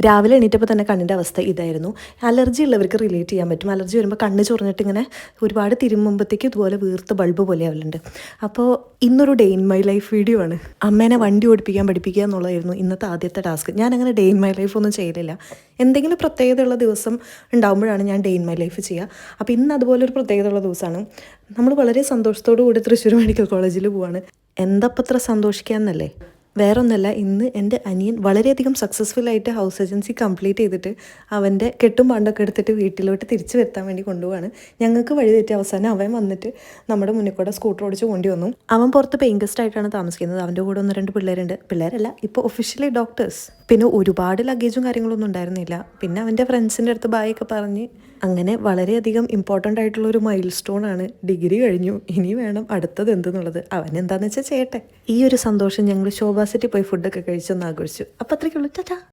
രാവിലെ എണീറ്റപ്പോൾ തന്നെ കണ്ണിന്റെ അവസ്ഥ ഇതായിരുന്നു. അലർജി ഉള്ളവർക്ക് റിലേറ്റ് ചെയ്യാൻ പറ്റും. അലർജി വരുമ്പോൾ കണ്ണ് ചൊറിഞ്ഞിട്ട് ഇങ്ങനെ ഒരുപാട് തിരുമുമ്പത്തേക്ക് ഇതുപോലെ വീർത്ത് ബൾബ് പോലെ ആവലുണ്ട്. അപ്പോൾ ഇന്നൊരു day in my life video ആണ്. അമ്മേനെ വണ്ടി ഓടിപ്പിക്കാൻ പഠിപ്പിക്കുക എന്നുള്ളതായിരുന്നു ഇന്നത്തെ ആദ്യത്തെ ടാസ്ക് ഞാൻ അങ്ങനെ ഡേ ഇൻ മൈ ലൈഫ് ഒന്നും ചെയ്യലില്ല എന്തെങ്കിലും പ്രത്യേകതയുള്ള ദിവസം ഉണ്ടാകുമ്പോഴാണ് ഞാൻ ഡേ ഇൻ മൈ ലൈഫ് ചെയ്യുക അപ്പോൾ ഇന്ന് അതുപോലെ ഒരു പ്രത്യേകതയുള്ള ദിവസമാണ്. നമ്മൾ വളരെ സന്തോഷത്തോടു കൂടി തൃശ്ശൂർ മെഡിക്കൽ കോളേജിൽ പോവാണ്. എന്തപ്പത്ര സന്തോഷിക്കാന്നല്ലേ? വേറൊന്നല്ല ഇന്ന് എന്റെ അനിയൻ വളരെയധികം സക്സസ്ഫുൾ ആയിട്ട് ഹൗസ് ഏജൻസി കംപ്ലീറ്റ് ചെയ്തിട്ട് അവന്റെ കെട്ടും പാണ്ടൊക്കെ എടുത്തിട്ട് വീട്ടിലോട്ട് തിരിച്ചു വരുത്താൻ വേണ്ടി കൊണ്ടുപോവാണ്. ഞങ്ങൾക്ക് വഴി തെറ്റി അവസാനം അവൻ വന്നിട്ട് നമ്മുടെ മുന്നിൽ കൂടെ സ്കൂട്ടർ ഓടിച്ച് കൊണ്ടു വന്നു. അവൻ പുറത്ത് പെയിൻ ഗസ്റ്റ് ആയിട്ടാണ് താമസിക്കുന്നത്. അവന്റെ കൂടെ ഒന്ന് രണ്ട് പിള്ളേരുണ്ട്. പിള്ളേരല്ല ഇപ്പോൾ ഒഫീഷ്യലി ഡോക്ടേഴ്സ് പിന്നെ ഒരുപാട് ലഗേജും കാര്യങ്ങളൊന്നും ഉണ്ടായിരുന്നില്ല. പിന്നെ അവന്റെ ഫ്രണ്ട്സിന്റെ അടുത്ത് ബായ് ഒക്കെ പറഞ്ഞ് അങ്ങനെ വളരെയധികം ഇമ്പോർട്ടന്റ് ആയിട്ടുള്ള ഒരു മൈൽ സ്റ്റോൺ ആണ്. ഡിഗ്രി കഴിഞ്ഞു. ഇനി വേണം അടുത്തത് എന്തെന്നുള്ളത്. അവൻ എന്താണെന്ന് വെച്ചാൽ ചെയ്യട്ടെ. ഈ ഒരു സന്തോഷം ഞങ്ങൾ ശോഭാ സിറ്റി പോയി ഫുഡൊക്കെ കഴിച്ചൊന്ന് ആഘോഷിച്ചു. അപ്പം അത്രയ്ക്കുള്ളൂ. ടാറ്റാ.